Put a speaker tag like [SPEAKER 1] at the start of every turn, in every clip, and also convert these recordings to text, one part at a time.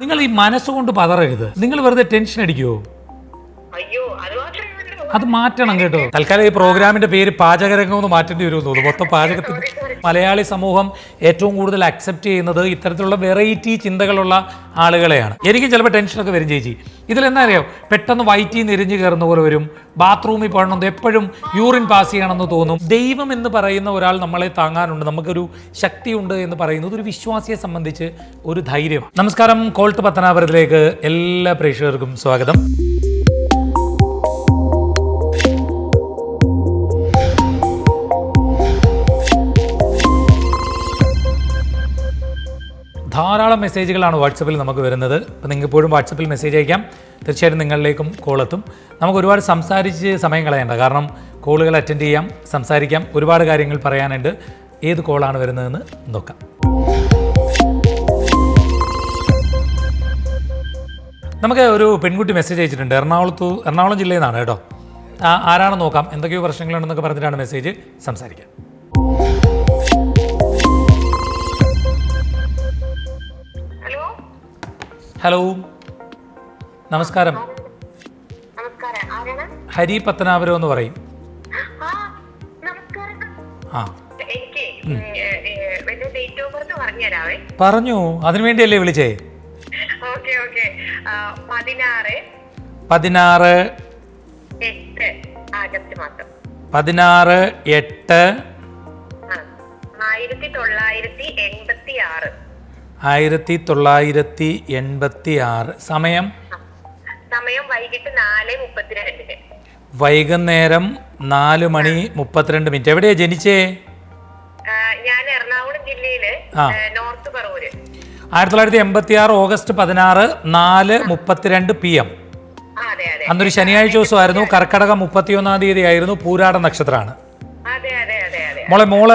[SPEAKER 1] നിങ്ങൾ ഈ മനസ്സുകൊണ്ട് പതറരുത്. നിങ്ങൾ വെറുതെ ടെൻഷൻ അടിക്കുവോ?
[SPEAKER 2] അയ്യോ അത് മാത്രമേ ഉള്ളൂ
[SPEAKER 1] അത് മാറ്റണം കേട്ടോ. തൽക്കാലം ഈ പ്രോഗ്രാമിന്റെ പേര് പാചകരംഗം എന്ന് മാറ്റേണ്ടി വരുമെന്ന് തോന്നുന്നു. മൊത്തം പാചകത്തിന് മലയാളി സമൂഹം ഏറ്റവും കൂടുതൽ അക്സെപ്റ്റ് ചെയ്യുന്നത് ഇത്തരത്തിലുള്ള വെറൈറ്റി ചിന്തകളുള്ള ആളുകളെയാണ്. എനിക്ക് ചിലപ്പോൾ ടെൻഷനൊക്കെ വരും ചേച്ചി. ഇതിലെന്താ അറിയോ? പെട്ടെന്ന് വയറ്റി നിരിഞ്ഞു കയറുന്ന പോലെ വരും. ബാത്റൂമിൽ പോകണമെന്ന് എപ്പോഴും യൂറിൻ പാസ് ചെയ്യണമെന്ന് തോന്നും. ദൈവം എന്ന് പറയുന്ന ഒരാൾ നമ്മളെ താങ്ങാനുണ്ട്. നമുക്കൊരു ശക്തിയുണ്ട് എന്ന് പറയുന്നത് ഒരു വിശ്വാസിയെ സംബന്ധിച്ച് ഒരു ധൈര്യമാണ്. നമസ്കാരം. കോൾട്ട് പത്തനാപുരത്തിലേക്ക് എല്ലാ പ്രേക്ഷകർക്കും സ്വാഗതം. ധാരാളം മെസ്സേജുകളാണ് വാട്സപ്പിൽ നമുക്ക് വരുന്നത്. അപ്പോൾ നിങ്ങൾക്ക് എപ്പോഴും വാട്സപ്പിൽ മെസ്സേജ് അയക്കാം. തീർച്ചയായിട്ടും നിങ്ങളിലേക്കും എത്തും. നമുക്ക് ഒരുപാട് സംസാരിച്ച് സമയം കളയണ്ട. കാരണം കോളുകൾ അറ്റൻഡ് ചെയ്യാം സംസാരിക്കാം ഒരുപാട് കാര്യങ്ങൾ പറയാനുണ്ട്. ഏത് കോളാണ് വരുന്നതെന്ന് നോക്കാം. നമുക്ക് ഒരു പെൺകുട്ടി മെസ്സേജ് അയച്ചിട്ടുണ്ട്. എറണാകുളത്തു എറണാകുളം ജില്ലയിൽ നിന്നാണ് കേട്ടോ. ആരാണ് ആരാണെന്ന് നോക്കാം. എന്തൊക്കെയോ പ്രശ്നങ്ങളുണ്ടെന്നൊക്കെ പറഞ്ഞിട്ടാണ് മെസ്സേജ് സംസാരിക്കാം.
[SPEAKER 2] ഹലോ
[SPEAKER 1] നമസ്കാരം. ഹരി പത്തനാപുരം എന്ന് പറയും.
[SPEAKER 2] ആ
[SPEAKER 1] പറഞ്ഞു. അതിനുവേണ്ടിയല്ലേ വിളിച്ചേ?
[SPEAKER 2] Okay okay. പതിനാറ്.
[SPEAKER 1] പതിനാറ്
[SPEAKER 2] എട്ട്. ആയിരത്തി തൊള്ളായിരത്തി എൺപത്തി ആറ്
[SPEAKER 1] ആയിരത്തി തൊള്ളായിരത്തി എൺപത്തി ആറ്. സമയം?
[SPEAKER 2] സമയം വൈകിട്ട് നാല് മുപ്പത്തിരണ്ടിന്.
[SPEAKER 1] വൈകുന്നേരം നാല് മണി മുപ്പത്തിരണ്ട് മിനിറ്റ്. എവിടെയാ ജനിച്ചേ?
[SPEAKER 2] ഞാൻ എറണാകുളം ജില്ലയിൽ നോർത്ത് പറവൂര്.
[SPEAKER 1] ആയിരത്തി തൊള്ളായിരത്തി എൺപത്തി ആറ് ഓഗസ്റ്റ് പതിനാറ് നാല് മുപ്പത്തിരണ്ട് പി എം. അന്നൊരു ശനിയാഴ്ച ദിവസമായിരുന്നു. കർക്കടകം മുപ്പത്തിയൊന്നാം തീയതി ആയിരുന്നു പൂരാട നക്ഷത്രമാണ്. മോളെ മോൾ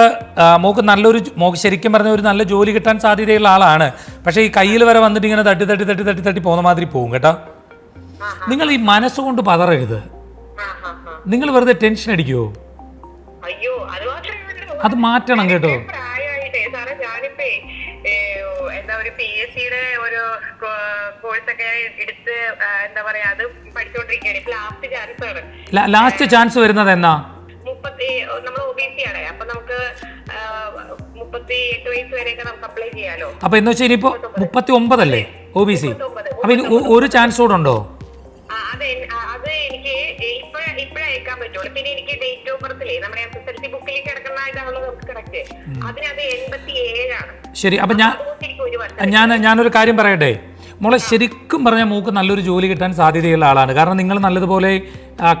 [SPEAKER 1] മോക്ക് നല്ലൊരു മോക്ക് ശരിക്കും പറഞ്ഞ ഒരു നല്ല ജോലി കിട്ടാൻ സാധ്യതയുള്ള ആളാണ്. പക്ഷേ ഈ കയ്യിൽ വരെ വന്നിട്ട് ഇങ്ങനെ തട്ടി തട്ടി തട്ടി തട്ടി തട്ടി പോകുന്ന മാതിരി പോകും കേട്ടോ. നിങ്ങൾ ഈ മനസ്സുകൊണ്ട് പതറരുത്. നിങ്ങൾ വെറുതെ ടെൻഷൻ അടിക്കുവോ?
[SPEAKER 2] അത്
[SPEAKER 1] മാറ്റണം കേട്ടോ.
[SPEAKER 2] പ്രായമായിട്ടേ സാറേ ഞാനിപ്പേ ഏ, എന്താ ഒരു പി എസ് സിയുടെ ഒരു കോഴ്സ് ഒക്കെ എടുത്ത് എന്താ പറയാ അത് പഠിച്ചുകൊണ്ടിരിക്കുകയാണ് ലാസ്റ്റ് ചാൻസ് ആണ്.
[SPEAKER 1] ലാസ്റ്റ് ചാൻസ് വരുന്നത് എന്നാ?
[SPEAKER 2] മുപ്പത്തി നമ്മൾ ഒ ബി സി ആണ്. അപ്പൊ നമുക്ക് മുപ്പത്തി എട്ട് വയസ്സ് വരെയൊക്കെ നമുക്ക് അപ്ലൈ ചെയ്യാലോ.
[SPEAKER 1] അപ്പൊ എന്ന് വെച്ചാൽ ഇനിയിപ്പോ മുപ്പത്തി ഒമ്പതല്ലേ ഒ ബി സി. അപ്പൊ ഒരു ചാൻസ് കൂടെ ഉണ്ടോ?
[SPEAKER 2] അതെ അത് എനിക്ക് ഇപ്പഴ ഇപ്പഴേ അയക്കാൻ പറ്റുള്ളൂ. പിന്നെ എനിക്ക് ഡേറ്റ് ഓഫ് ബർത്തിലേ നമ്മുടെ എസ് എസ് എൽ സി ബുക്കിൽ കിടക്കുന്ന ഇതാണല്ലോ നമുക്ക് കറക്റ്റ് അതിനത് എൺപത്തി ഏഴാണ്
[SPEAKER 1] ശരി അപ്പൊ ഞാൻ ഞാൻ ഞാനൊരു കാര്യം പറയട്ടെ? മോളെ ശരിക്കും പറഞ്ഞാൽ മൂക്ക് നല്ലൊരു ജോലി കിട്ടാൻ സാധ്യതയുള്ള ആളാണ്. കാരണം നിങ്ങൾ നല്ലതുപോലെ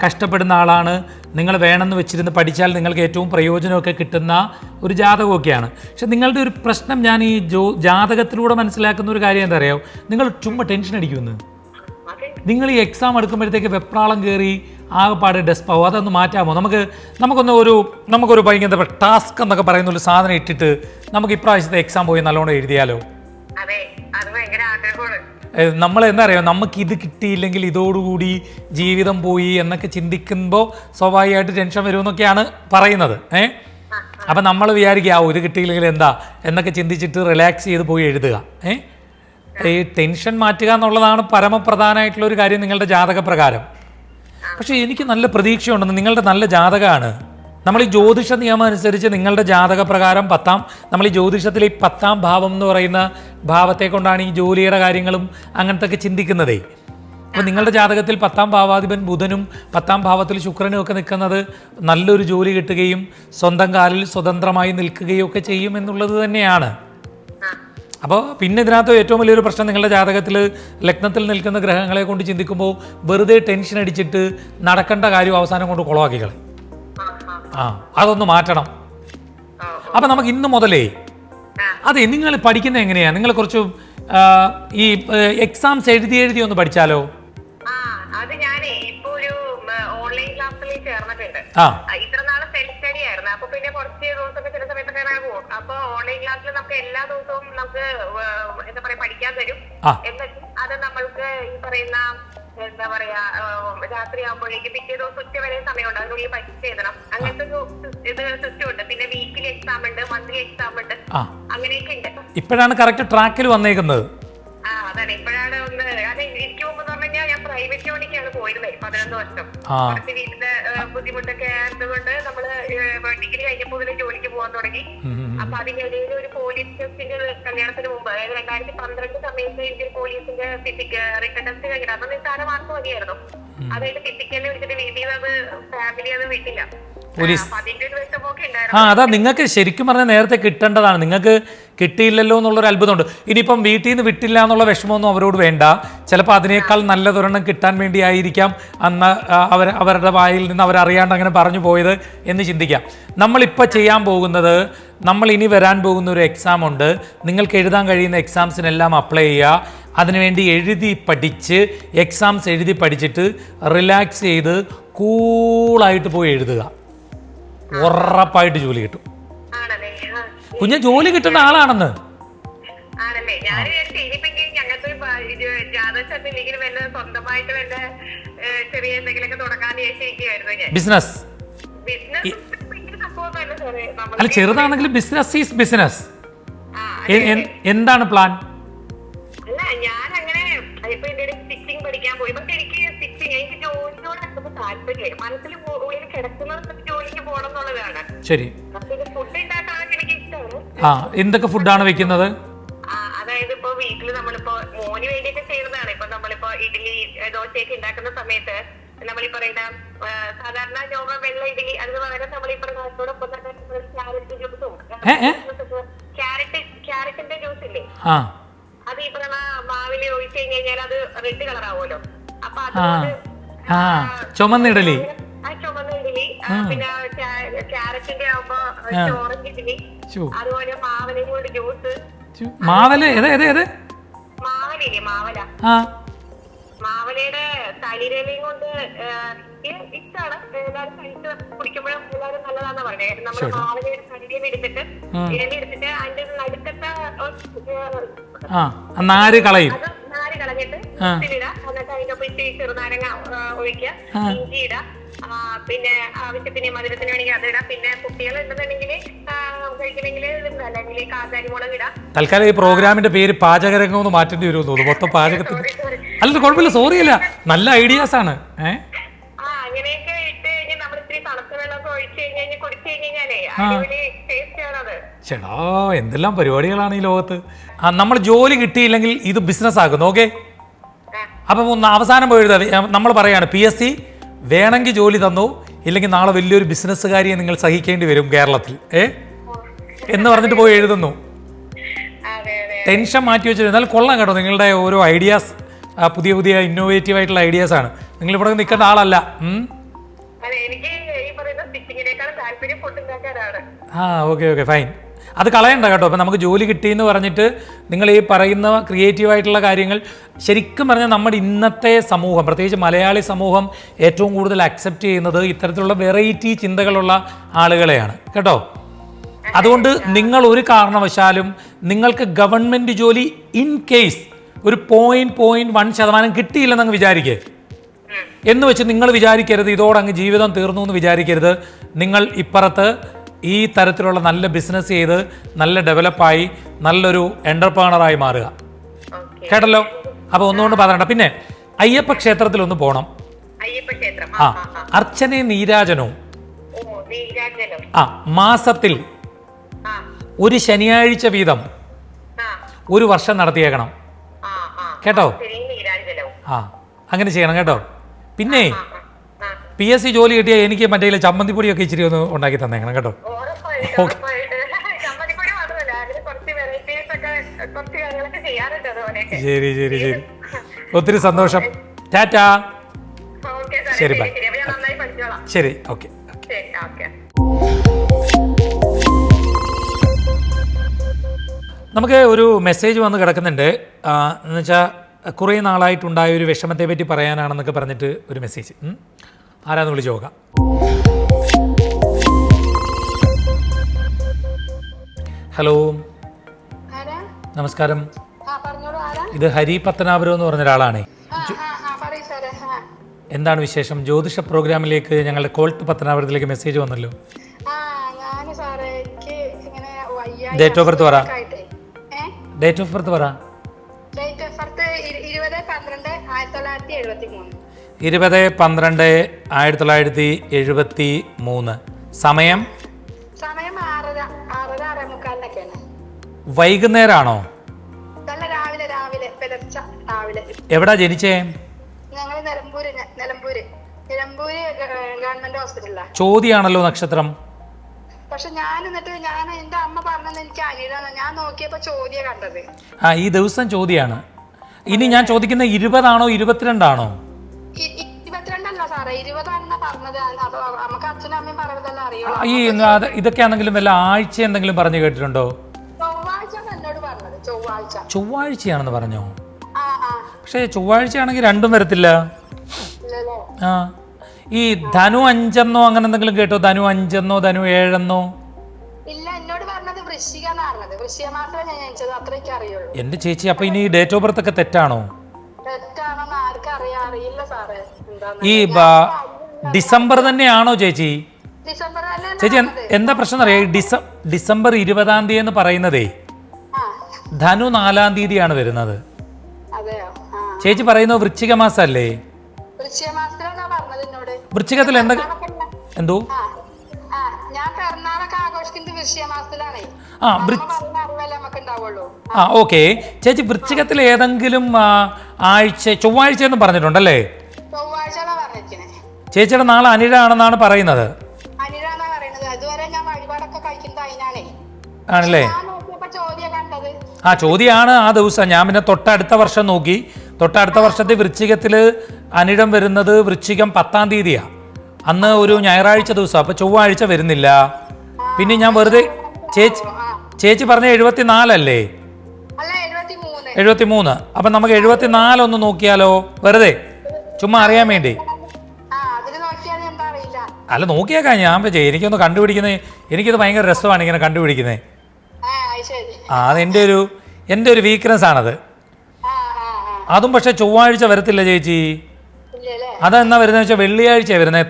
[SPEAKER 1] കഷ്ടപ്പെടുന്ന ആളാണ്. നിങ്ങൾ വേണമെന്ന് വെച്ചിരുന്ന് പഠിച്ചാൽ നിങ്ങൾക്ക് ഏറ്റവും പ്രയോജനമൊക്കെ കിട്ടുന്ന ഒരു ജാതകമൊക്കെയാണ്. പക്ഷെ നിങ്ങളുടെ ഒരു പ്രശ്നം ഞാൻ ഈ ജോ ജാതകത്തിലൂടെ മനസ്സിലാക്കുന്ന ഒരു കാര്യം എന്താ അറിയാമോ നിങ്ങൾ ചുമ്മാ ടെൻഷൻ അടിക്കുമെന്ന് നിങ്ങൾ ഈ എക്സാം എടുക്കുമ്പോഴത്തേക്ക് വെപ്രാളം കയറി ആകെപ്പാട് ഡെസ്പാവും അതൊന്ന് മാറ്റാമോ? നമുക്ക് നമുക്കൊന്ന് ഒരു നമുക്കൊരു ഭയങ്കര ടാസ്ക് എന്നൊക്കെ പറയുന്ന ഒരു സാധനം ഇട്ടിട്ട് നമുക്ക് ഇപ്രാവശ്യത്തെ എക്സാം പോയി നല്ലോണം എഴുതിയാലോ? നമ്മൾ എന്താ പറയുക നമുക്ക് ഇത് കിട്ടിയില്ലെങ്കിൽ ഇതോടുകൂടി ജീവിതം പോയി എന്നൊക്കെ ചിന്തിക്കുമ്പോൾ സ്വാഭാവികമായിട്ട് ടെൻഷൻ വരുമെന്നൊക്കെയാണ് പറയുന്നത്. ഏ? അപ്പം നമ്മൾ വിചാരിക്കുക ആ ഇത് കിട്ടിയില്ലെങ്കിൽ എന്താ? എന്നൊക്കെ ചിന്തിച്ചിട്ട് റിലാക്സ് ചെയ്ത് പോയി എഴുതുക. ഏ? ഈ ടെൻഷൻ മാറ്റുക എന്നുള്ളതാണ് പരമപ്രധാനമായിട്ടുള്ള ഒരു കാര്യം നിങ്ങളുടെ ജാതക പ്രകാരം പക്ഷേ എനിക്ക് നല്ല പ്രതീക്ഷയുണ്ടെന്ന് നിങ്ങളുടെ നല്ല ജാതകമാണ്. നമ്മൾ ഈ ജ്യോതിഷ നിയമം അനുസരിച്ച് നിങ്ങളുടെ ജാതക പ്രകാരം പത്താം നമ്മൾ ഈ ജ്യോതിഷത്തിൽ ഈ പത്താം ഭാവം എന്ന് പറയുന്ന ഭാവത്തെ കൊണ്ടാണ് ഈ ജോലിയുടെ കാര്യങ്ങളും അങ്ങനത്തെ ഒക്കെ ചിന്തിക്കുന്നതേ. അപ്പം നിങ്ങളുടെ ജാതകത്തിൽ പത്താം ഭാവാധിപൻ ബുധനും പത്താം ഭാവത്തിൽ ശുക്രനും ഒക്കെ നിൽക്കുന്നത് നല്ലൊരു ജോലി കിട്ടുകയും സ്വന്തം കാലിൽ സ്വതന്ത്രമായി നിൽക്കുകയും ഒക്കെ ചെയ്യും എന്നുള്ളത് തന്നെയാണ്. അപ്പോൾ പിന്നെ ഇതിനകത്ത് ഏറ്റവും വലിയൊരു പ്രശ്നം നിങ്ങളുടെ ജാതകത്തിൽ ലഗ്നത്തിൽ നിൽക്കുന്ന ഗ്രഹങ്ങളെ കൊണ്ട് ചിന്തിക്കുമ്പോൾ വെറുതെ ടെൻഷൻ അടിച്ചിട്ട് നടക്കേണ്ട കാര്യം അവസാനം കൊണ്ട് കുളമാക്കി കളയും.
[SPEAKER 2] ആ
[SPEAKER 1] അതൊന്ന് മാറ്റണം. അപ്പൊ നമുക്ക് ഇന്ന് മുതലേ. അതെ നിങ്ങൾ പഠിക്കുന്നത് എങ്ങനെയാ? നിങ്ങൾ കുറച്ച് ഈ എക്സാംസ് എഴുതി എഴുതി ഒന്ന് പഠിച്ചാലോ?
[SPEAKER 2] ആ അത് ഞാൻ ഇപ്പൊ ഒരു ഓൺലൈൻ ക്ലാസ്സിൽ ചേർന്നിട്ടുണ്ട്. ഇത്ര നാളെ സെൽഫ് സ്റ്റഡി ആയിരുന്നു. അപ്പൊ പിന്നെ കുറച്ച് ദിവസമൊക്കെ ചില സമയത്തൊക്കെ പോകും അപ്പൊ ഓൺലൈൻ ക്ലാസ്സിൽ നമുക്ക് എല്ലാ ദിവസവും നമുക്ക് എന്താ പറയാ പഠിക്കാൻ തരും. എന്നിട്ട് അത് നമ്മൾക്ക് ഈ പറയുന്ന എന്താ പറയാ രാത്രി ആകുമ്പോഴേക്ക് പിറ്റേ ദിവസം ഉച്ച വരെ സമയമുണ്ട്. അതിനുള്ളിൽ പരീക്ഷ എഴുതണം. അങ്ങനത്തെ ഒരു ഇത് സിസ്റ്റം ഉണ്ട് പിന്നെ വീക്കിലി എക്സാം ഉണ്ട് മന്ത്ലി എക്സാം ഉണ്ട്. അങ്ങനെയൊക്കെ ഉണ്ട്.
[SPEAKER 1] ഇപ്പോഴാണ് കറക്റ്റ് ട്രാക്കിൽ വന്നേക്കുന്നത്.
[SPEAKER 2] അതാണ്. ഇപ്പോഴാണ് ഒന്ന് അത് എനിക്ക് മുമ്പ് എന്ന് പറഞ്ഞു ഞാൻ പ്രൈവറ്റ് ജോലിക്കാണ് പോയിരുന്നത് പതിനൊന്ന് വർഷം. കുറച്ച് വീട്ടിലെ ബുദ്ധിമുട്ടൊക്കെ ആയതുകൊണ്ട് നമ്മൾ ഡിഗ്രി കഴിഞ്ഞപ്പോ മുതൽ ജോലിക്ക് പോകാൻ തുടങ്ങി. അപ്പൊ അതിനിടയിൽ ഒരു പോലീസ് ടെസ്റ്റിന്റെ കല്യാണത്തിന് മുമ്പ് അതായത് രണ്ടായിരത്തി പന്ത്രണ്ട് സമയത്ത് എനിക്ക് പോലീസിന്റെ ഫിസിക്കൽ റിട്ടേൺ ടെസ്റ്റ് കഴിഞ്ഞിട്ട്. അപ്പൊ നിസ്സാര മാർക്ക് മതിയായിരുന്നു. അതായത് ഫിസിക്കലിൽ വിളിച്ചിട്ട് വീട്ടിൽ നിന്ന് അത് ഫാമിലി അത് വിട്ടില്ല.
[SPEAKER 1] പോലീസ്. ആ അതാ നിങ്ങൾക്ക് ശരിക്കും പറഞ്ഞാൽ നേരത്തെ കിട്ടേണ്ടതാണ്. നിങ്ങൾക്ക് കിട്ടിയില്ലല്ലോ എന്നുള്ളൊരു അത്ഭുതമുണ്ട്. ഇനിയിപ്പം വീട്ടിൽ നിന്ന് വിട്ടില്ല എന്നുള്ള വിഷമമൊന്നും അവരോട് വേണ്ട. ചിലപ്പോൾ അതിനേക്കാൾ നല്ലതൊരെണ്ണം കിട്ടാൻ വേണ്ടിയായിരിക്കാം അന്ന് അവർ അവരുടെ വായിൽ നിന്ന് അവരറിയാണ്ട് അങ്ങനെ പറഞ്ഞു പോയത് എന്ന് ചിന്തിക്കാം. നമ്മളിപ്പോൾ ചെയ്യാൻ പോകുന്നത് നമ്മൾ ഇനി വരാൻ പോകുന്ന ഒരു എക്സാം ഉണ്ട്. നിങ്ങൾക്ക് എഴുതാൻ കഴിയുന്ന എക്സാംസിനെല്ലാം അപ്ലൈ ചെയ്യുക. അതിനുവേണ്ടി എഴുതി പഠിച്ച് എക്സാംസ് എഴുതി പഠിച്ചിട്ട് റിലാക്സ് ചെയ്ത് കൂളായിട്ട് പോയി എഴുതുക. ഉറപ്പായിട്ട് ജോലി കിട്ടും. കുഞ്ഞ് ജോലി കിട്ടുന്ന ആളാണെന്ന്. ബിസിനസ് അല്ല ചെറുതാണെങ്കിലും ബിസിനസ് ഈസ് ബിസിനസ് എന്താണ് പ്ലാൻ
[SPEAKER 2] ഞാൻ അങ്ങനെ സ്റ്റിച്ചിങ് പഠിക്കാൻ പോയി. പക്ഷെ എനിക്ക് സ്റ്റിച്ചിങ് എനിക്ക് ജോലിയോട് താല്പര്യം. മനസ്സിൽ ഉള്ളിൽ കിടക്കുന്നത് ജോലിക്ക് പോകണം എന്നുള്ളതാണ്.
[SPEAKER 1] ശരി.
[SPEAKER 2] ഫുഡ് ഉണ്ടാക്കാനൊക്കെ എനിക്ക് ഇഷ്ടമാണ്
[SPEAKER 1] ആ എന്തൊക്കെ ഫുഡാണ് വെക്കുന്നത്?
[SPEAKER 2] അതായത് ഇപ്പൊ വീട്ടിൽ നമ്മളിപ്പോ മോന് വേണ്ടിയൊക്കെ ചെയ്യുന്നതാണ്. ഇപ്പൊ നമ്മളിപ്പോ ഇഡ്ഡലി ദോശയൊക്കെ ഉണ്ടാക്കുന്ന സമയത്ത് നമ്മൾ ഈ പറയുന്ന സാധാരണ നോമ വെള്ള ഇഡ്ഡലി അതിന് പകരം നമ്മൾ ഈ പറയുന്ന അതിനോടൊപ്പം തന്നെ ക്യാരറ്റ് ജ്യൂസും? ക്യാരറ്റ് ക്യാരറ്റിന്റെ ജ്യൂസ് ഇല്ലേ അത് ഈ പറയുന്ന മാവിൽ ഒഴിച്ചു കഴിഞ്ഞു കഴിഞ്ഞാൽ അത് റെഡ് കളർ ആവുമല്ലോ അപ്പൊ അതുകൊണ്ട്
[SPEAKER 1] ആ ചുമന്ന ഇഡലി
[SPEAKER 2] ആ ചുമന്ന ഇഡലി പിന്നെ ക്യാ- ക്യാരറ്റിന്റെ ആവുമ്പോ ഓറഞ്ച് ഇഡലി. അതുപോലെ മാവലയും ജ്യൂസ്.
[SPEAKER 1] മാവൽ ഏത് ഏത് ഏത്?
[SPEAKER 2] മാവല.
[SPEAKER 1] ആ.
[SPEAKER 2] മാവലയുടെ തളിരലയും കൊണ്ട് ഇഷ്ടമാണ് എല്ലാവരും കഴിച്ച് കുടിക്കുമ്പോഴും എല്ലാവരും നല്ലതാന്ന് പറഞ്ഞത് നമ്മൾ മാവലയുടെ തളിരയിൽ എടുത്തിട്ട് ഇരലി എടുത്തിട്ട് അതിന്റെ നടുക്കത്തെ
[SPEAKER 1] നാര് കളയും.
[SPEAKER 2] കളഞ്ഞിട്ട്. ഇടാ എന്നിട്ട് അതിന്റെ ഒപ്പം ഇച്ചിരി ചെറുനാരങ്ങ ഒഴിക്കുക. ഇഞ്ചി ഇടാ. പിന്നെ ആവശ്യത്തിന് മധുരത്തിന് വേണമെങ്കിൽ അത് ഇടാം. പിന്നെ കുട്ടികൾ ഉണ്ടെന്നുണ്ടെങ്കിൽ കഴിക്കണമെങ്കിൽ അല്ലെങ്കിൽ കാന്താരി മുളക് ഇടാം.
[SPEAKER 1] തൽക്കാലം ഈ പ്രോഗ്രാമിന്റെ പേര് പാചകരംഗം ഒന്ന് മാറ്റേണ്ടി വരുമെന്ന് തോന്നുന്നു. മൊത്തം പാചകത്തിന് അല്ല കുഴപ്പമില്ല. സോറി അല്ല. നല്ല ഐഡിയാസ് ആണ്. ഏഹ്
[SPEAKER 2] ആ അങ്ങനെയൊക്കെ ഇട്ട് കഴിഞ്ഞാൽ നമ്മൾ ഇത്തിരി തണുത്ത വെള്ളമൊക്കെ ഒഴിച്ച് കഴിഞ്ഞ് കഴിഞ്ഞാൽ കുടിച്ചു കഴിഞ്ഞ് കഴിഞ്ഞാലേ അടിപൊളി ടേസ്റ്റ്
[SPEAKER 1] ചേടാ എന്തെല്ലാം പരിപാടികളാണ് ഈ ലോകത്ത്? ആ നമ്മൾ ജോലി കിട്ടിയില്ലെങ്കിൽ ഇത് ബിസിനസ് ആക്കുന്നു ഓക്കെ. അപ്പം ഒന്ന് അവസാനം പോയി എഴുതുക നമ്മൾ പറയാണ് പി എസ് സി വേണമെങ്കിൽ ജോലി തന്നു ഇല്ലെങ്കിൽ നാളെ വലിയൊരു ബിസിനസ്സുകാരിയെ നിങ്ങൾ സഹിക്കേണ്ടി വരും കേരളത്തിൽ ഏ? എന്ന് പറഞ്ഞിട്ട് പോയി എഴുതുന്നു. ടെൻഷൻ മാറ്റി വെച്ചിട്ട് എന്നാലും കൊള്ളാം കേട്ടോ നിങ്ങളുടെ ഓരോ ഐഡിയാസ് പുതിയ പുതിയ ഇന്നോവേറ്റീവ് ആയിട്ടുള്ള ഐഡിയാസ് ആണ്. നിങ്ങൾ ഇവിടെ നിൽക്കേണ്ട ആളല്ല ആ ഓക്കെ ഓക്കെ ഫൈൻ അത് കളയണ്ട കേട്ടോ. അപ്പം നമുക്ക് ജോലി കിട്ടി എന്ന് പറഞ്ഞിട്ട് നിങ്ങൾ ഈ പറയുന്ന ക്രിയേറ്റീവായിട്ടുള്ള കാര്യങ്ങൾ ശരിക്കും പറഞ്ഞാൽ നമ്മുടെ ഇന്നത്തെ സമൂഹം പ്രത്യേകിച്ച് മലയാളി സമൂഹം ഏറ്റവും കൂടുതൽ അക്സെപ്റ്റ് ചെയ്യുന്നത് ഇത്തരത്തിലുള്ള വെറൈറ്റി ചിന്തകളുള്ള ആളുകളെയാണ്. കേട്ടോ? അതുകൊണ്ട് നിങ്ങൾ ഒരു കാരണവശാലും നിങ്ങൾക്ക് ഗവൺമെന്റ് ജോലി ഇൻ കേസ് ഒരു പോയിന്റ് പോയിന്റ് വൺ ശതമാനം കിട്ടിയില്ലെന്ന് അങ്ങ് വിചാരിക്കേ. എന്ന് വെച്ച് നിങ്ങൾ വിചാരിക്കരുത് ഇതോടങ്ങ് ജീവിതം തീർന്നു എന്ന് വിചാരിക്കരുത്. നിങ്ങൾ ഇപ്പുറത്ത് ഈ തരത്തിലുള്ള നല്ല ബിസിനസ് ചെയ്ത് നല്ല ഡെവലപ്പായി നല്ലൊരു എന്റർപ്രണറായി മാറുക. കേട്ടല്ലോ? അപ്പോൾ ഒന്നുകൊണ്ട് പറയണ്ട പിന്നെ അയ്യപ്പ ക്ഷേത്രത്തിൽ ഒന്ന്
[SPEAKER 2] പോണം.
[SPEAKER 1] ആ അർച്ചനെ. നീരാജനവും ആ. മാസത്തിൽ ഒരു ശനിയാഴ്ച വീതം ഒരു വർഷം നടത്തിയേക്കണം. കേട്ടോ? ആ അങ്ങനെ ചെയ്യണം കേട്ടോ. പിന്നെ പി എസ് സി ജോലി കിട്ടിയാൽ എനിക്ക് മറ്റേ ചമ്മന്തിപ്പൊടിയൊക്കെ ഇച്ചിരി ഒന്ന് ഉണ്ടാക്കി തന്നേക്കണം കേട്ടോ. ശരി ശരി ശരി. ഒത്തിരി സന്തോഷം. ടാറ്റാ. ശരി, ബൈ.
[SPEAKER 2] ശരി.
[SPEAKER 1] ഓക്കെ. നമുക്ക് ഒരു മെസ്സേജ് വന്ന് കിടക്കുന്നുണ്ട്. എന്നുവെച്ചാൽ എന്ന് വെച്ചാൽ കുറേ നാളായിട്ടുണ്ടായ ഒരു വിഷമത്തെ പറ്റി പറയാനാണെന്നൊക്കെ പറഞ്ഞിട്ട് ഒരു മെസ്സേജ് ആരാന്ന് വിളിച്ച് നോക്കാം. ഹലോ. നമസ്കാരം. ഇത് ഹരി പത്തനാപുരം എന്ന് പറഞ്ഞ ഒരാളാണേ. എന്താണ് വിശേഷം? ജ്യോതിഷ പ്രോഗ്രാമിലേക്ക് ഞങ്ങളുടെ കോൾട്ട് പത്തനാപുരത്തിലേക്ക് മെസ്സേജ് വന്നല്ലോ. ഡേറ്റ് ഓഫ് ബർത്ത് പറ.
[SPEAKER 3] ഡേറ്റ് ഓഫ് ബർത്ത് പറ. ഇരുപത് പന്ത്രണ്ട് ആയിരത്തി തൊള്ളായിരത്തി എഴുപത്തി മൂന്ന്
[SPEAKER 1] സമയം? വൈകുന്നേരമാണോ
[SPEAKER 3] നല്ല രാവിലെ രാവിലെ പുലർച്ച രാവിലെ.
[SPEAKER 1] എവിടാ ജനിച്ചേ?
[SPEAKER 3] ഞങ്ങൾ നിലമ്പൂര് ന- നിലമ്പൂര്. നിലമ്പൂര് ഗവൺമെന്റ് ഹോസ്പിറ്റലിലാണ്
[SPEAKER 1] ചോദ്യാണല്ലോ നക്ഷത്രം.
[SPEAKER 3] പക്ഷെ ഞാൻ എന്നിട്ട് ഞാൻ എന്റെ അമ്മ പറഞ്ഞത് എനിക്ക് അനിലാണ് ഞാൻ നോക്കിയപ്പോ ചോദ്യ കണ്ടത്.
[SPEAKER 1] ആ ഈ ദിവസം ചോദ്യാണ്. ഇനി ഞാൻ ചോദിക്കുന്ന ഇരുപതാണോ ഇരുപത്തിരണ്ടാണോ?
[SPEAKER 3] ഇ- ഇ- ഇരുപത്തിരണ്ടല്ല സാറേ. ഇരുപതാണെന്നാ പറഞ്ഞത്. അപ്പൊ നമുക്ക് അച്ഛനും അമ്മയും പറഞ്ഞതെല്ലാം
[SPEAKER 1] ഈ ഇതൊക്കെ ആണെങ്കിലും വല്ല ആഴ്ച എന്തെങ്കിലും പറഞ്ഞു കേട്ടിട്ടുണ്ടോ? ചൊവ്വാഴ്ചയാണെന്ന് പറഞ്ഞോ? പക്ഷേ ചൊവ്വാഴ്ചയാണെങ്കിൽ രണ്ടും വരത്തില്ല. ആ. ഈ ധനു അഞ്ചെന്നോ അങ്ങനെ എന്തെങ്കിലും കേട്ടോ? ധനു അഞ്ചെന്നോ ധനു ഏഴെന്നോ? എന്റെ ചേച്ചി അപ്പൊ ഇനി ഡേറ്റ് ഓഫ് ബർത്ത് ഒക്കെ തെറ്റാണോ? ഈ ഡിസംബർ തന്നെയാണോ ചേച്ചി? ചേച്ചി എന്താ പ്രശ്നം അറിയാം ഡിസംബർ ഇരുപതാം തീയതി എന്ന് പറയുന്നതേ ധനു നാലാം തീയതിയാണ് വരുന്നത്. ചേച്ചി പറയുന്നത് വൃശ്ചിക
[SPEAKER 3] മാസല്ലേ?
[SPEAKER 1] വൃശ്ചികത്തിൽ എന്താ എന്തോ?
[SPEAKER 3] ആ ആ
[SPEAKER 1] ഓക്കെ. ചേച്ചി വൃശ്ചികത്തിൽ ഏതെങ്കിലും ആഴ്ച ചൊവ്വാഴ്ച എന്ന് പറഞ്ഞിട്ടുണ്ടല്ലേ ചേച്ചിയുടെ നാളെ അനിഴാണെന്നാണ് പറയുന്നത്. ആണല്ലേ? ആ ചോദ്യമാണ് ആ ദിവസം. ഞാൻ പിന്നെ തൊട്ടടുത്ത വർഷം നോക്കി. തൊട്ടടുത്ത വർഷത്തെ വൃശ്ചികത്തിൽ അനിഴം വരുന്നത് വൃശ്ചികം പത്താം തീയതിയാണ് അന്ന് ഒരു ഞായറാഴ്ച ദിവസം. അപ്പോൾ ചൊവ്വാഴ്ച വരുന്നില്ല. പിന്നെ ഞാൻ വെറുതെ ചേച്ചി ചേച്ചി പറഞ്ഞ
[SPEAKER 3] എഴുപത്തി നാലല്ലേ
[SPEAKER 1] എഴുപത്തി മൂന്ന് അപ്പം നമുക്ക് എഴുപത്തിനാലൊന്ന് നോക്കിയാലോ? വെറുതെ. ചുമ്മാ അറിയാൻ വേണ്ടി. അല്ല നോക്കിയേക്കാം ഞാൻ. എനിക്കൊന്ന് കണ്ടുപിടിക്കുന്നത് എനിക്കിത് ഭയങ്കര രസമാണ് ഇങ്ങനെ കണ്ടുപിടിക്കുന്നത്
[SPEAKER 3] ആ അത്
[SPEAKER 1] ഒരു എന്റെ ഒരു വീക്ക്നെസ് ആണത്. അതും പക്ഷെ ചൊവ്വാഴ്ച വരത്തില്ല ചേച്ചി. അതെന്നാ വരുന്നത് വെച്ചാൽ വെള്ളിയാഴ്ച വരുന്നത്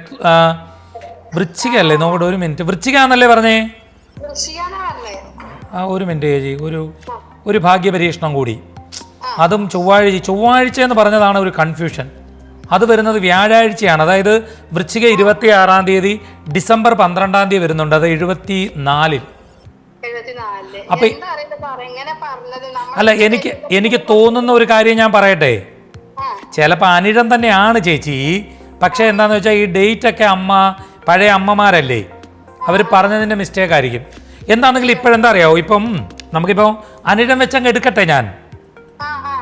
[SPEAKER 1] വൃശ്ചികല്ലേ നോക്കട്ടെ ഒരു മിനിറ്റ് വൃശ്ചിക
[SPEAKER 3] ആണല്ലേ പറഞ്ഞേ.
[SPEAKER 1] ആ ഒരു മിനിറ്റ് ചേച്ചി. ഒരു ഒരു ഭാഗ്യ പരീക്ഷണം കൂടി അതും ചൊവ്വാഴ്ച ചൊവ്വാഴ്ച എന്ന് പറഞ്ഞതാണ് ഒരു കൺഫ്യൂഷൻ അത് വരുന്നത് വ്യാഴാഴ്ചയാണ്. അതായത് വൃശ്ചിക ഇരുപത്തി ആറാം തീയതി ഡിസംബർ പന്ത്രണ്ടാം തീയതി വരുന്നുണ്ട്. അത് എഴുപത്തി നാലിൽ അപ്പൊ- അല്ല എനിക്ക് എനിക്ക് തോന്നുന്ന ഒരു കാര്യം ഞാൻ പറയട്ടെ?
[SPEAKER 3] ചിലപ്പോ
[SPEAKER 1] ചിലപ്പോൾ അനിഴം തന്നെയാണ് ചേച്ചി. പക്ഷേ എന്താന്ന് വെച്ചാൽ ഈ ഡേറ്റ് ഒക്കെ അമ്മ പഴയ അമ്മമാരല്ലേ? അവർ പറഞ്ഞതിന്റെ മിസ്റ്റേക്ക് ആയിരിക്കും. എന്താണെങ്കിലും ഇപ്പോഴെന്താ അറിയാവോ ഇപ്പം നമുക്കിപ്പോൾ അനിഴം വെച്ചങ്ങ് എടുക്കട്ടെ ഞാൻ?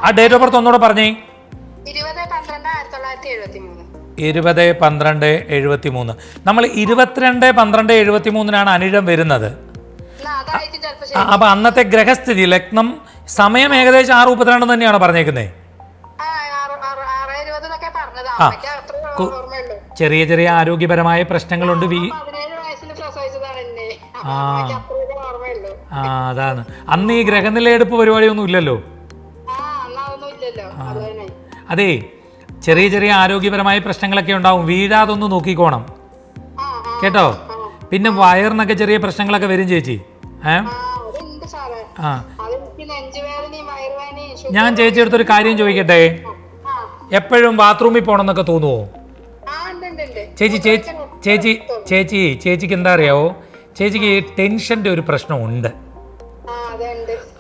[SPEAKER 3] ആ
[SPEAKER 1] ഡേറ്റ് ഓഫ് ബർത്ത് ഒന്നുകൂടെ പറഞ്ഞേ.
[SPEAKER 3] ഇരുപത് പന്ത്രണ്ട് എഴുപത്തി മൂന്ന്
[SPEAKER 1] നമ്മൾ ഇരുപത്തിരണ്ട് പന്ത്രണ്ട് എഴുപത്തി മൂന്നിനാണ് അനിഴം വരുന്നത്. അപ്പൊ അന്നത്തെ ഗ്രഹസ്ഥിതി ലഗ്നം സമയം ഏകദേശം ആറ് മുപ്പത്തിരണ്ട് തന്നെയാണ് പറഞ്ഞേക്കുന്നത്
[SPEAKER 3] ആ
[SPEAKER 1] ചെറിയ ചെറിയ ആരോഗ്യപരമായ പ്രശ്നങ്ങളുണ്ട് വി
[SPEAKER 3] ആ.
[SPEAKER 1] ആ അതാണ്. അന്ന് ഈ ഗ്രഹനിലയെടുപ്പ് പരിപാടിയൊന്നും ഇല്ലല്ലോ?
[SPEAKER 3] അത്
[SPEAKER 1] ചെറിയ ചെറിയ ആരോഗ്യപരമായ പ്രശ്നങ്ങളൊക്കെ ഉണ്ടാവും. വീഴാതൊന്ന് നോക്കിക്കോണം. കേട്ടോ? പിന്നെ വയറിനൊക്കെ ചെറിയ പ്രശ്നങ്ങളൊക്കെ വരും ചേച്ചി. ഏ?
[SPEAKER 3] ആ അടുത്തൊരു
[SPEAKER 1] ഞാൻ ചേച്ചിയെടുത്തൊരു കാര്യം ചോദിക്കട്ടെ? എപ്പോഴും ബാത്റൂമിൽ പോകണമെന്നൊക്കെ
[SPEAKER 3] തോന്നുവോ?
[SPEAKER 1] ചേച്ചി ചേച്ചി ചേച്ചി ചേച്ചി ചേച്ചിക്ക് എന്താ അറിയാവോ? ചേച്ചിക്ക് ടെൻഷന്റെ ടെൻഷന്റെ ഒരു പ്രശ്നമുണ്ട്.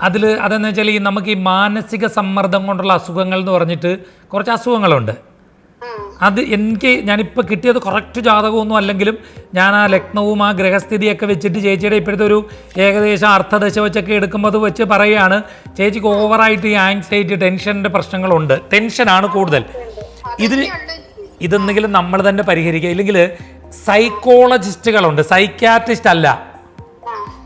[SPEAKER 1] അതിൽ അതെന്ന് വെച്ചാൽ ഈ നമുക്ക് ഈ മാനസിക സമ്മർദ്ദം കൊണ്ടുള്ള അസുഖങ്ങൾ എന്ന് പറഞ്ഞിട്ട് കുറച്ച് അസുഖങ്ങളുണ്ട്. അത് എനിക്ക് ഞാനിപ്പോൾ കിട്ടിയത് കറക്റ്റ് ജാതകമൊന്നും അല്ലെങ്കിലും ഞാൻ ആ ലഗ്നവും ആ ഗ്രഹസ്ഥിതിയൊക്കെ വെച്ചിട്ട് ചേച്ചിയുടെ ഇപ്പോഴത്തെ ഒരു ഏകദേശം അർത്ഥദശ വെച്ചൊക്കെ എടുക്കുമ്പോൾ അത് വെച്ച് പറയുകയാണ്. ചേച്ചിക്ക് ഓവറായിട്ട് ഈ ആങ്സൈറ്റി ടെൻഷന്റെ പ്രശ്നങ്ങളുണ്ട്. ടെൻഷനാണ് കൂടുതൽ. ഇതിന് ഇതെന്തെങ്കിലും നമ്മൾ തന്നെ പരിഹരിക്കുക. ഇല്ലെങ്കിൽ സൈക്കോളജിസ്റ്റുകളുണ്ട് സൈക്യാട്രിസ്റ്റ് അല്ല.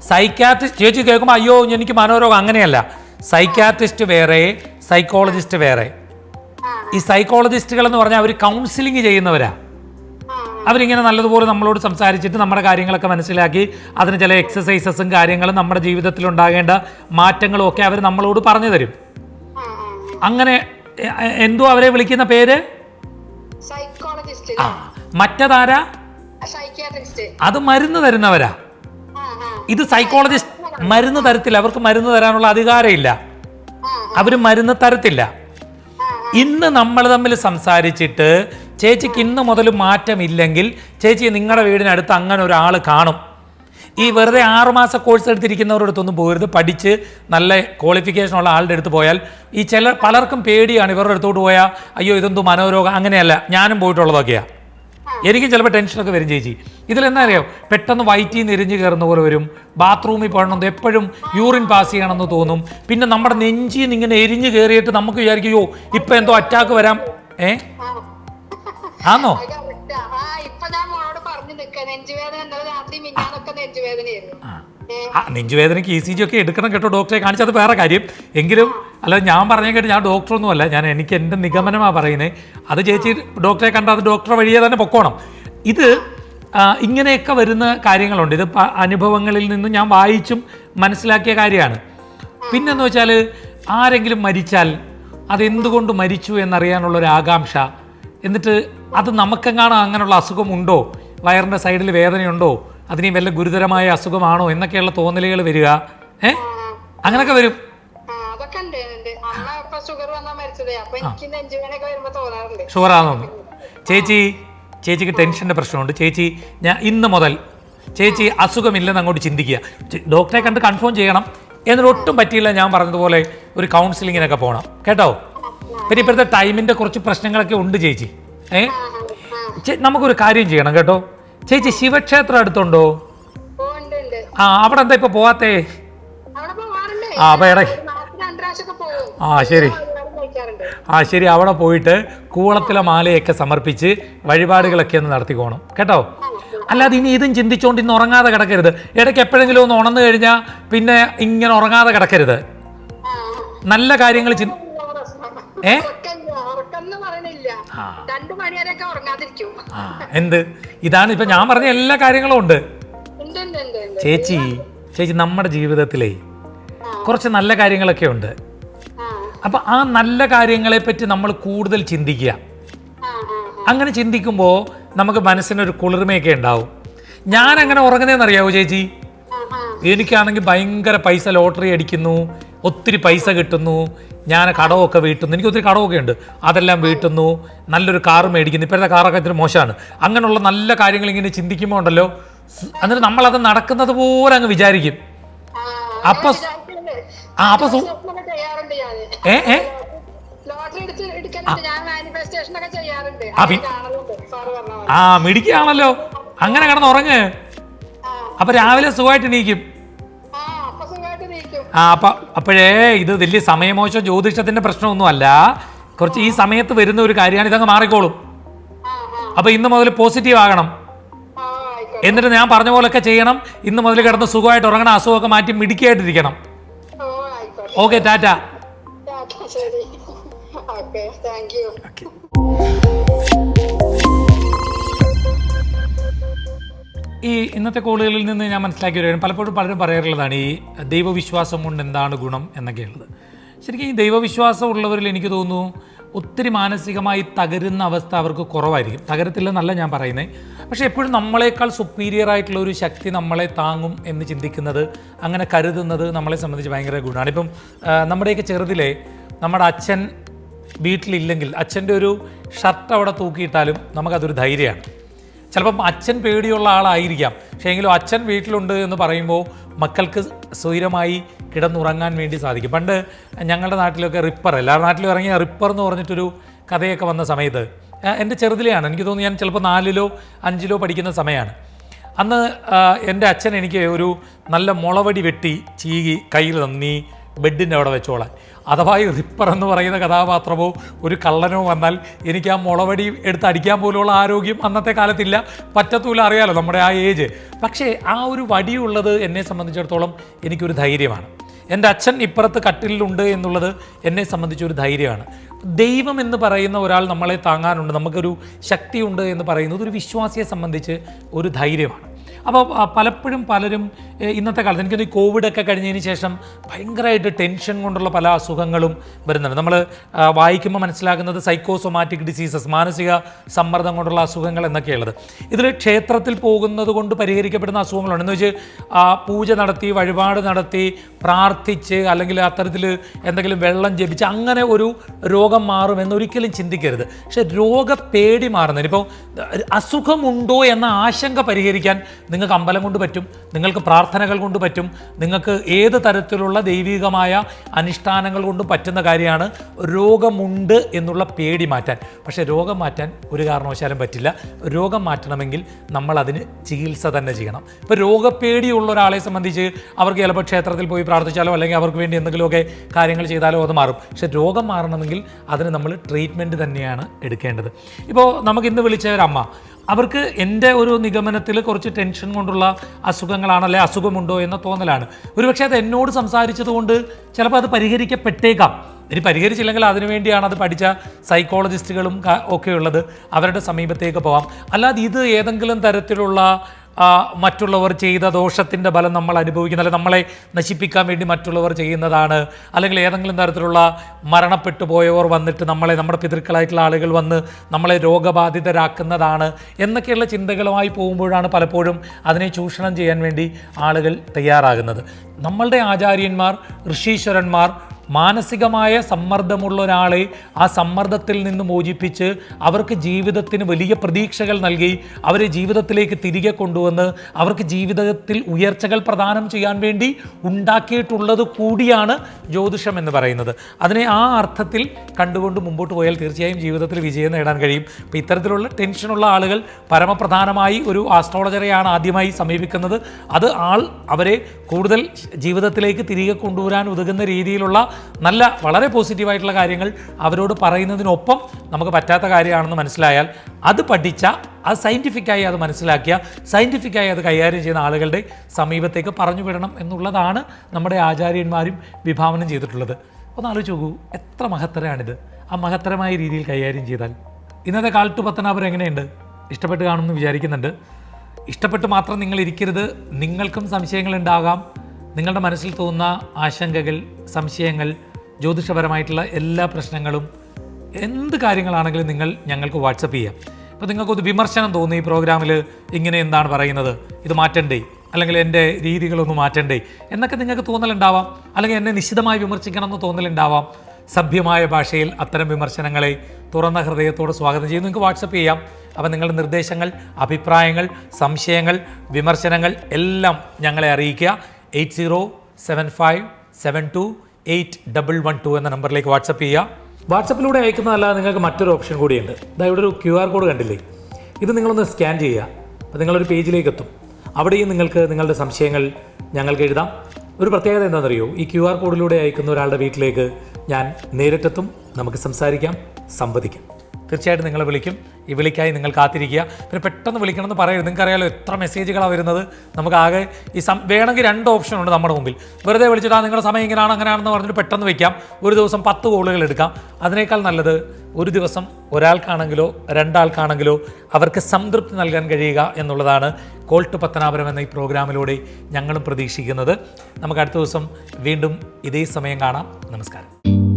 [SPEAKER 1] സൈക്യാട്രിസ്റ്റ് ചേച്ചി കേൾക്കുമ്പോൾ അയ്യോ എനിക്ക് മനോരോഗം അങ്ങനെയല്ല. സൈക്യാട്രിസ്റ്റ് വേറെ സൈക്കോളജിസ്റ്റ് വേറെ. ഈ സൈക്കോളജിസ്റ്റുകൾ എന്ന് പറഞ്ഞാൽ അവർ കൗൺസിലിംഗ് ചെയ്യുന്നവരാ. അവരിങ്ങനെ നല്ലതുപോലെ നമ്മളോട് സംസാരിച്ചിട്ട് നമ്മുടെ കാര്യങ്ങളൊക്കെ മനസ്സിലാക്കി അതിന് ചില എക്സസൈസസും കാര്യങ്ങളും നമ്മുടെ ജീവിതത്തിൽ ഉണ്ടാകേണ്ട മാറ്റങ്ങളും ഒക്കെ അവർ നമ്മളോട് പറഞ്ഞു തരും. അങ്ങനെ എന്തോ അവരെ വിളിക്കുന്ന പേര്? ആ മറ്റതാരാ? അത് മരുന്ന് തരുന്നവരാ. ഇത് സൈക്കോളജിസ്റ്റ് മരുന്ന് തരത്തില്ല. അവർക്ക് മരുന്ന് തരാനുള്ള അധികാരമില്ല. അവർ മരുന്ന് തരത്തില്ല. ഇന്ന് നമ്മൾ തമ്മിൽ സംസാരിച്ചിട്ട് ചേച്ചിക്ക് ഇന്ന് മുതൽ മാറ്റമില്ലെങ്കിൽ ചേച്ചി നിങ്ങളുടെ വീടിനടുത്ത് അങ്ങനെ ഒരാൾ കാണും. ഈ വെറുതെ ആറുമാസ കോഴ്സ് എടുത്തിരിക്കുന്നവരുടെ അടുത്തൊന്നും പോകരുത്. പഠിച്ച് നല്ല ക്വാളിഫിക്കേഷൻ ഉള്ള ആളുടെ അടുത്ത് പോയാൽ ഈ ചില പലർക്കും പേടിയാണ് ഇവരുടെ അടുത്തോട്ട് പോയാൽ അയ്യോ ഇതെന്തോ മനോരോഗം. അങ്ങനെയല്ല ഞാനും പോയിട്ടുള്ളതൊക്കെയാണ് എനിക്കും ചിലപ്പോൾ ടെൻഷനൊക്കെ വരും ചേച്ചി. ഇതിലെന്താ അറിയോ? പെട്ടെന്ന് വയറ്റിൽ നിന്ന് എരിഞ്ഞ് കയറുന്ന പോലെ വരും. ബാത്റൂമിൽ പോകണമെന്ന് എപ്പോഴും യൂറിൻ പാസ് ചെയ്യണമെന്ന് തോന്നും. പിന്നെ നമ്മുടെ നെഞ്ചിൽ നിന്ന് ഇങ്ങനെ എരിഞ്ഞ് കയറിയിട്ട് നമുക്ക് വിചാരിക്കും യോ ഇപ്പം എന്തോ അറ്റാക്ക് വരാം. ഏ. ആന്നോ?
[SPEAKER 3] അത് correct ആ. ആ ഇപ്പൊ ഞാൻ മോളോട് പറഞ്ഞു നിക്ക നെഞ്ചുവേദന ഇന്നലെ രാത്രി മിഞ്ഞാന്നൊക്കെ നെഞ്ചുവേദനയായിരുന്നു. ഏ,
[SPEAKER 1] ആ നെഞ്ചുവേദനയ്ക്ക് ഇ സി ജി ഒക്കെ എടുക്കണം കേട്ടോ ഡോക്ടറെ. കാണിച്ചത് വേറെ കാര്യം. എങ്കിലും അല്ല ഞാൻ പറഞ്ഞ കേട്ട് ഞാൻ ഡോക്ടറൊന്നുമല്ല. ഞാൻ എനിക്ക് എന്റെ നിഗമനമാണ് പറയുന്നത് അത് ചേച്ചി ഡോക്ടറെ കണ്ട അത് ഡോക്ടറെ വഴിയെ തന്നെ പൊക്കോണം. ഇത് ഇങ്ങനെയൊക്കെ വരുന്ന കാര്യങ്ങളുണ്ട്. ഇത് അനുഭവങ്ങളിൽ നിന്ന് ഞാൻ വായിച്ചും മനസ്സിലാക്കിയ കാര്യമാണ്. പിന്നെന്ന് വെച്ചാൽ ആരെങ്കിലും മരിച്ചാൽ അതെന്തുകൊണ്ട് മരിച്ചു എന്നറിയാനുള്ള ഒരു ആകാംക്ഷ എന്നിട്ട് അത് നമുക്കെങ്ങാണോ അങ്ങനെയുള്ള അസുഖമുണ്ടോ? വയറിന്റെ സൈഡിൽ വേദനയുണ്ടോ? അതിന് വല്ല ഗുരുതരമായ അസുഖമാണോ? എന്നൊക്കെയുള്ള തോന്നലുകൾ വരിക. ഏ? അങ്ങനൊക്കെ വരും. ഷുഗറാണെന്ന് ചേച്ചി ചേച്ചിക്ക് ടെൻഷന്റെ പ്രശ്നമുണ്ട്. ചേച്ചി ഞാൻ ഇന്ന് മുതൽ ചേച്ചി അസുഖമില്ലെന്ന് അങ്ങോട്ട് ചിന്തിക്കുക. ഡോക്ടറെ കണ്ട് കൺഫേം ചെയ്യണം. എന്നിട്ട് ഒട്ടും പറ്റിയില്ല ഞാൻ പറഞ്ഞതുപോലെ ഒരു കൗൺസിലിങ്ങിനൊക്കെ പോകണം കേട്ടോ? പിന്നെ ഇപ്പോഴത്തെ ടൈമിന്റെ കുറച്ച് പ്രശ്നങ്ങളൊക്കെ ഉണ്ട് ചേച്ചി. ഏ? ചേ- നമുക്കൊരു കാര്യം ചെയ്യണം കേട്ടോ. ചേച്ചി ശിവക്ഷേത്രം അടുത്തുണ്ടോ? ആ അവിടെ എന്താ ഇപ്പൊ പോവാത്തേ? ആ അപ്പൊ ഇടയ്ക്ക് ആ ശരി. ആ ശരി അവിടെ പോയിട്ട് കൂളത്തിലെ മാലയൊക്കെ സമർപ്പിച്ച് വഴിപാടുകളൊക്കെ ഒന്ന് നടത്തിക്കോണം കേട്ടോ? അല്ലാതെ ഇനി ഇതും ചിന്തിച്ചുകൊണ്ട് ഇന്ന് ഉറങ്ങാതെ കിടക്കരുത്. ഇടയ്ക്ക് എപ്പോഴെങ്കിലും ഒന്ന് ഉണർന്നു കഴിഞ്ഞാൽ പിന്നെ ഇങ്ങനെ ഉറങ്ങാതെ കിടക്കരുത്. നല്ല കാര്യങ്ങൾ ചിന്ത ഏ? ആ. എന്ത്? ഇതാണ് ഇപ്പൊ ഞാൻ പറഞ്ഞ എല്ലാ കാര്യങ്ങളും ഉണ്ട്. ചേച്ചി ചേച്ചി നമ്മുടെ ജീവിതത്തിലേ കുറച്ച് നല്ല കാര്യങ്ങളൊക്കെ ഉണ്ട്. അപ്പൊ ആ നല്ല കാര്യങ്ങളെ പറ്റി നമ്മൾ കൂടുതൽ ചിന്തിക്കുക. അങ്ങനെ ചിന്തിക്കുമ്പോ നമുക്ക് മനസ്സിനൊരു കുളിർമയൊക്കെ ഉണ്ടാവും. ഞാൻ അങ്ങനെ ഉറങ്ങുന്നതെന്നറിയാവോ ചേച്ചി?
[SPEAKER 3] ആ ആ.
[SPEAKER 1] എനിക്കാണെങ്കിൽ ഭയങ്കര പൈസ ലോട്ടറി അടിക്കുന്നു ഒത്തിരി പൈസ കിട്ടുന്നു ഞാൻ കടമൊക്കെ വീട്ടുന്നു. എനിക്ക് ഒത്തിരി കടമൊക്കെ ഉണ്ട്. അതെല്ലാം വീട്ടുന്നു. നല്ലൊരു കാറ് മേടിക്കുന്നു. ഇപ്പോഴത്തെ കാറൊക്കെ ഇത്തിരി മോശമാണ്. അങ്ങനെയുള്ള നല്ല കാര്യങ്ങൾ ഇങ്ങനെ ചിന്തിക്കുമ്പോൾ ഉണ്ടല്ലോ. എന്നിട്ട് നമ്മളത് നടക്കുന്നത് പോലെ അങ്ങ് വിചാരിക്കും. അപ്പൊ. ആ അപ്പൊ ഏ ഏ? ആ. മിടിക്കുകയാണല്ലോ അങ്ങനെ കിടന്ന് ഉറങ്ങ്. അപ്പൊ രാവിലെ സുഖമായിട്ട് എണീക്കും.
[SPEAKER 3] ആ അപ്പം
[SPEAKER 1] അപ്പോഴേ ഇത് വലിയ സമയമോശം ജ്യോതിഷത്തിന്റെ പ്രശ്നമൊന്നുമല്ല. കുറച്ച് ഈ സമയത്ത് വരുന്ന ഒരു കാര്യമാണ് ഇതങ്ങ് മാറിക്കോളും. അപ്പോൾ ഇന്ന് മുതൽ പോസിറ്റീവ് ആകണം. എന്നിട്ട് ഞാൻ പറഞ്ഞ പോലൊക്കെ ചെയ്യണം. ഇന്ന് മുതൽ കിടന്ന് സുഖമായിട്ട് ഉറങ്ങണം അസുഖമൊക്കെ മാറ്റി മിടുക്കിയായിട്ടിരിക്കണം.
[SPEAKER 3] ആയിക്കോട്ടെ
[SPEAKER 1] okay tata
[SPEAKER 3] okay thank you
[SPEAKER 1] ഈ ഇന്നത്തെ കോളുകളിൽ നിന്ന് ഞാൻ മനസ്സിലാക്കി വരികയാണ് പലപ്പോഴും പലരും പറയാറുള്ളതാണ് ഈ ദൈവവിശ്വാസം കൊണ്ട് എന്താണ് ഗുണം എന്നൊക്കെയുള്ളത്. ശരിക്കും ഈ ദൈവവിശ്വാസം ഉള്ളവരിൽ എനിക്ക് തോന്നുന്നു ഒത്തിരി മാനസികമായി തകരുന്ന അവസ്ഥ അവർക്ക് കുറവായിരിക്കും. തകരത്തില്ലെന്നല്ല ഞാൻ പറയുന്നത് പക്ഷേ എപ്പോഴും നമ്മളെക്കാൾ സുപ്പീരിയർ ആയിട്ടുള്ള ഒരു ശക്തി നമ്മളെ താങ്ങും എന്ന് ചിന്തിക്കുന്നത് അങ്ങനെ കരുതുന്നത് നമ്മളെ സംബന്ധിച്ച് ഭയങ്കര ഗുണമാണ്. ഇപ്പം നമ്മുടെയൊക്കെ ചെറുതിലെ നമ്മുടെ അച്ഛൻ വീട്ടിലില്ലെങ്കിൽ അച്ഛന്റെ ഒരു ഷർട്ട് അവിടെ തൂക്കിയിട്ടാലും നമുക്കതൊരു ധൈര്യമാണ്. ചിലപ്പം അച്ഛൻ പേടിയുള്ള ആളായിരിക്കാം. പക്ഷേ എങ്കിലും അച്ഛൻ വീട്ടിലുണ്ട് എന്ന് പറയുമ്പോൾ മക്കൾക്ക് സ്വൈരമായി കിടന്നുറങ്ങാൻ വേണ്ടി സാധിക്കും. പണ്ട് ഞങ്ങളുടെ നാട്ടിലൊക്കെ റിപ്പർ എല്ലാവരുടെ നാട്ടിലും ഇറങ്ങിയ റിപ്പർ എന്ന് പറഞ്ഞിട്ടൊരു കഥയൊക്കെ വന്ന സമയത്ത് എന്റെ ചെറുതിലെയാണ്. എനിക്ക് തോന്നുന്നു ഞാൻ ചിലപ്പോൾ നാലിലോ അഞ്ചിലോ പഠിക്കുന്ന സമയമാണ്. അന്ന് എന്റെ അച്ഛൻ എനിക്ക് ഒരു നല്ല മുളവടി വെട്ടി ചീകി കയ്യിൽ തന്നു ബെഡിന്റെ അവിടെ വെച്ചോളാൻ. അഥവാ ഈ റിപ്പർ എന്ന് പറയുന്ന കഥാപാത്രമോ ഒരു കള്ളനോ വന്നാൽ എനിക്ക് ആ മുളവടി എടുത്ത് അടിക്കാൻ പോലുള്ള ആരോഗ്യം അന്നത്തെ കാലത്തില്ല. പറ്റത്തൂല അറിയാലോ നമ്മുടെ ആ ഏജ് പക്ഷേ ആ ഒരു വടിയുള്ളത് എന്നെ സംബന്ധിച്ചിടത്തോളം എനിക്കൊരു ധൈര്യമാണ്. എന്റെ അച്ഛൻ ഇപ്പുറത്ത് കട്ടിലുണ്ട് എന്നുള്ളത് എന്നെ സംബന്ധിച്ചൊരു ധൈര്യമാണ്. ദൈവം എന്ന് പറയുന്ന ഒരാൾ നമ്മളെ താങ്ങാനുണ്ട്. നമുക്കൊരു ശക്തിയുണ്ട് എന്ന് പറയുന്നത് ഒരു വിശ്വാസിയെ സംബന്ധിച്ച് ഒരു ധൈര്യമാണ്. അപ്പോൾ പലപ്പോഴും പലരും ഇന്നത്തെ കാലത്ത് എനിക്കത് ഈ കോവിഡൊക്കെ കഴിഞ്ഞതിന് ശേഷം ഭയങ്കരമായിട്ട് ടെൻഷൻ കൊണ്ടുള്ള പല അസുഖങ്ങളും വരുന്നുണ്ട്. നമ്മൾ വായിക്കുമ്പോൾ മനസ്സിലാക്കുന്നത് സൈക്കോസൊമാറ്റിക് ഡിസീസസ് മാനസിക സമ്മർദ്ദം കൊണ്ടുള്ള അസുഖങ്ങൾ എന്നൊക്കെയുള്ളത്. ഇതിൽ ക്ഷേത്രത്തിൽ പോകുന്നത് കൊണ്ട് പരിഹരിക്കപ്പെടുന്ന അസുഖങ്ങളുണ്ട്. എന്ന് വെച്ച് പൂജ നടത്തി വഴിപാട് നടത്തി പ്രാർത്ഥിച്ച് അല്ലെങ്കിൽ അത്തരത്തിൽ എന്തെങ്കിലും വെള്ളം ജപിച്ച് അങ്ങനെ ഒരു രോഗം മാറും എന്നൊരിക്കലും ചിന്തിക്കരുത്. പക്ഷെ രോഗപേടി മാറുന്നതിന് ഇപ്പോൾ അസുഖമുണ്ടോ എന്ന ആശങ്ക പരിഹരിക്കാൻ നിങ്ങൾക്ക് അമ്പലം കൊണ്ട് പറ്റും നിങ്ങൾക്ക് പ്രാർത്ഥനകൾ കൊണ്ട് പറ്റും നിങ്ങൾക്ക് ഏത് തരത്തിലുള്ള ദൈവികമായ അനുഷ്ഠാനങ്ങൾ കൊണ്ട് പറ്റുന്ന കാര്യമാണ് രോഗമുണ്ട് എന്നുള്ള പേടി മാറ്റാൻ. പക്ഷേ രോഗം മാറ്റാൻ ഒരു കാരണവശാലും പറ്റില്ല. രോഗം മാറ്റണമെങ്കിൽ നമ്മൾ അതിന് ചികിത്സ തന്നെ ചെയ്യണം. ഇപ്പോൾ രോഗപ്പേടിയുള്ള ഒരാളെ സംബന്ധിച്ച് അവർക്ക് ചിലപ്പോൾ ക്ഷേത്രത്തിൽ പോയി പ്രാർത്ഥിച്ചാലോ അല്ലെങ്കിൽ അവർക്ക് വേണ്ടി എന്തെങ്കിലുമൊക്കെ കാര്യങ്ങൾ ചെയ്താലോ അത് മാറും. പക്ഷേ രോഗം മാറണമെങ്കിൽ അതിന് നമ്മൾ ട്രീറ്റ്മെന്റ് തന്നെയാണ് എടുക്കേണ്ടത്. ഇപ്പോൾ നമുക്ക് ഇന്ന് വിളിച്ച ഒരു അമ്മ അവർക്ക് എന്റെ ഒരു നിഗമനത്തിൽ കുറച്ച് ടെൻഷൻ കൊണ്ടുള്ള അസുഖങ്ങളാണ് അല്ലെ അസുഖമുണ്ടോ എന്ന തോന്നലാണ്. ഒരുപക്ഷെ അത് എന്നോട് സംസാരിച്ചത് കൊണ്ട് ചിലപ്പോൾ അത് പരിഹരിക്കപ്പെട്ടേക്കാം. ഇനി പരിഹരിച്ചില്ലെങ്കിൽ അതിനുവേണ്ടിയാണ് അത് പഠിച്ച സൈക്കോളജിസ്റ്റുകളും ഒക്കെയുള്ളത് അവരുടെ സമീപത്തേക്ക് പോകാം അല്ലാതെ ഇത് ഏതെങ്കിലും തരത്തിലുള്ള മറ്റുള്ളവർ ചെയ്ത ദോഷത്തിന്റെ ഫലം നമ്മൾ അനുഭവിക്കുന്ന അല്ലെങ്കിൽ നമ്മളെ നശിപ്പിക്കാൻ വേണ്ടി മറ്റുള്ളവർ ചെയ്യുന്നതാണ്. അല്ലെങ്കിൽ ഏതെങ്കിലും തരത്തിലുള്ള മരണപ്പെട്ടു പോയവർ വന്നിട്ട് നമ്മളെ നമ്മുടെ പിതൃക്കളായിട്ടുള്ള ആളുകൾ വന്ന് നമ്മളെ രോഗബാധിതരാക്കുന്നതാണ് എന്നൊക്കെയുള്ള ചിന്തകളുമായി പോകുമ്പോഴാണ് പലപ്പോഴും അതിനെ ചൂഷണം ചെയ്യാൻ വേണ്ടി ആളുകൾ തയ്യാറാകുന്നത്. നമ്മളുടെ ആചാര്യന്മാർ ഋഷീശ്വരന്മാർ മാനസികമായ സമ്മർദ്ദമുള്ള ഒരാളെ ആ സമ്മർദ്ദത്തിൽ നിന്ന് മോചിപ്പിച്ച് അവർക്ക് ജീവിതത്തിന് വലിയ പ്രതീക്ഷകൾ നൽകി അവരെ ജീവിതത്തിലേക്ക് തിരികെ കൊണ്ടുവന്ന് അവർക്ക് ജീവിതത്തിൽ ഉയർച്ചകൾ പ്രദാനം ചെയ്യാൻ വേണ്ടി ഉണ്ടാക്കിയിട്ടുള്ളത് കൂടിയാണ് ജ്യോതിഷം എന്ന് പറയുന്നത്. അതിനെ ആ അർത്ഥത്തിൽ കണ്ടുകൊണ്ട് മുമ്പോട്ട് പോയാൽ തീർച്ചയായും ജീവിതത്തിൽ വിജയം നേടാൻ കഴിയും. അപ്പോൾ ഇത്തരത്തിലുള്ള ടെൻഷനുള്ള ആളുകൾ പരമപ്രധാനമായി ഒരു ആസ്ട്രോളജറെയാണ് ആദ്യമായി സമീപിക്കുന്നത്. അത് ആൾ അവരെ കൂടുതൽ ജീവിതത്തിലേക്ക് തിരികെ കൊണ്ടുവരാൻ ഉതകുന്ന രീതിയിലുള്ള നല്ല വളരെ പോസിറ്റീവായിട്ടുള്ള കാര്യങ്ങൾ അവരോട് പറയുന്നതിനൊപ്പം നമുക്ക് പറ്റാത്ത കാര്യമാണെന്ന് മനസ്സിലായാൽ അത് പഠിച്ച അത് സയന്റിഫിക്കായി അത് മനസ്സിലാക്കിയ സയന്റിഫിക്കായി അത് കൈകാര്യം ചെയ്യുന്ന ആളുകളുടെ സമീപത്തേക്ക് പറഞ്ഞു വിടണം എന്നുള്ളതാണ് നമ്മുടെ ആചാര്യന്മാരും വിഭാവനം ചെയ്തിട്ടുള്ളത്. ഒന്ന് ആലോചിച്ച് നോക്കൂ എത്ര മഹത്തരമാണിത്. ആ മഹത്തരമായ രീതിയിൽ കൈകാര്യം ചെയ്താൽ. ഇന്നത്തെ കാലത്ത് പത്തനാപുരം എങ്ങനെയുണ്ട്? ഇഷ്ടപ്പെട്ട് കാണുമെന്ന് വിചാരിക്കുന്നുണ്ട്. ഇഷ്ടപ്പെട്ട് മാത്രം നിങ്ങൾ ഇരിക്കരുത്. നിങ്ങൾക്കും സംശയങ്ങൾ ഉണ്ടാകാം നിങ്ങളുടെ മനസ്സിൽ തോന്നുന്ന ആശങ്കകൾ സംശയങ്ങൾ ജ്യോതിഷപരമായിട്ടുള്ള എല്ലാ പ്രശ്നങ്ങളും എന്ത് കാര്യങ്ങളാണെങ്കിലും നിങ്ങൾ ഞങ്ങൾക്ക് വാട്സപ്പ് ചെയ്യാം. ഇപ്പോൾ നിങ്ങൾക്കൊരു വിമർശനം തോന്നി ഈ പ്രോഗ്രാമിൽ ഇങ്ങനെ എന്താണ് പറയുന്നത്? ഇത് മാറ്റണ്ടേ? അല്ലെങ്കിൽ എന്റെ രീതികളൊന്ന് മാറ്റണ്ടേ? എന്നൊക്കെ നിങ്ങൾക്ക് തോന്നലുണ്ടാവാം. അല്ലെങ്കിൽ എന്നെ നിശ്ചിതമായി വിമർശിക്കണം എന്ന് തോന്നലുണ്ടാവാം. സഭ്യമായ ഭാഷയിൽ അത്തരം വിമർശനങ്ങളെ തുറന്ന ഹൃദയത്തോട് സ്വാഗതം ചെയ്യും നിങ്ങൾക്ക് വാട്സപ്പ് ചെയ്യാം. അപ്പോൾ നിങ്ങളുടെ നിർദ്ദേശങ്ങൾ അഭിപ്രായങ്ങൾ സംശയങ്ങൾ വിമർശനങ്ങൾ എല്ലാം ഞങ്ങളെ അറിയിക്കുക. Eight zero seven five seven two eight double one two എന്ന നമ്പറിലേക്ക് വാട്സപ്പ് ചെയ്യുക. വാട്സപ്പിലൂടെ അയക്കുന്നതല്ലാതെ നിങ്ങൾക്ക് മറ്റൊരു ഓപ്ഷൻ കൂടിയുണ്ട് ഇതാ ഇവിടെ ഒരു ക്യു ആർ കോഡ് കണ്ടില്ലേ? ഇത് നിങ്ങളൊന്ന് സ്കാൻ ചെയ്യുക. അപ്പോൾ നിങ്ങളൊരു പേജിലേക്ക് എത്തും. അവിടെയും നിങ്ങൾക്ക് നിങ്ങളുടെ സംശയങ്ങൾ ഞങ്ങൾക്ക് എഴുതാം. ഒരു പ്രത്യേകത എന്താണെന്നറിയോ? ഈ ക്യു ആർ കോഡിലൂടെ അയക്കുന്ന ഒരാളുടെ വീട്ടിലേക്ക് ഞാൻ നേരിട്ടെത്തും. നമുക്ക് സംസാരിക്കാം സംവദിക്കാം. തീർച്ചയായിട്ടും നിങ്ങളെ വിളിക്കും. ഈ വിളിക്കായി നിങ്ങൾ കാത്തിരിക്കുക. പിന്നെ പെട്ടെന്ന് വിളിക്കണമെന്ന് പറയരുത്. നിങ്ങൾക്കറിയാലോ എത്ര മെസ്സേജുകളാണ് വരുന്നത്. നമുക്ക് ആകെ ഈ സം വേണമെങ്കിൽ രണ്ട് ഓപ്ഷൻ ഉണ്ട് നമ്മുടെ മുമ്പിൽ. വെറുതെ വിളിച്ചിട്ട് ആ നിങ്ങളുടെ സമയം ഇങ്ങനെയാണ് അങ്ങനെയാണെന്ന് പറഞ്ഞിട്ട് പെട്ടെന്ന് വയ്ക്കാം ഒരു ദിവസം പത്ത് കോളുകൾ എടുക്കാം. അതിനേക്കാൾ നല്ലത് ഒരു ദിവസം ഒരാൾക്കാണെങ്കിലോ രണ്ടാൾക്കാണെങ്കിലോ അവർക്ക് സംതൃപ്തി നൽകാൻ കഴിയുക എന്നുള്ളതാണ് കോൾ ടു പത്തനാപുരം എന്ന ഈ പ്രോഗ്രാമിലൂടെ ഞങ്ങളും പ്രതീക്ഷിക്കുന്നത്. നമുക്ക് അടുത്ത ദിവസം വീണ്ടും ഇതേ സമയം കാണാം. നമസ്കാരം.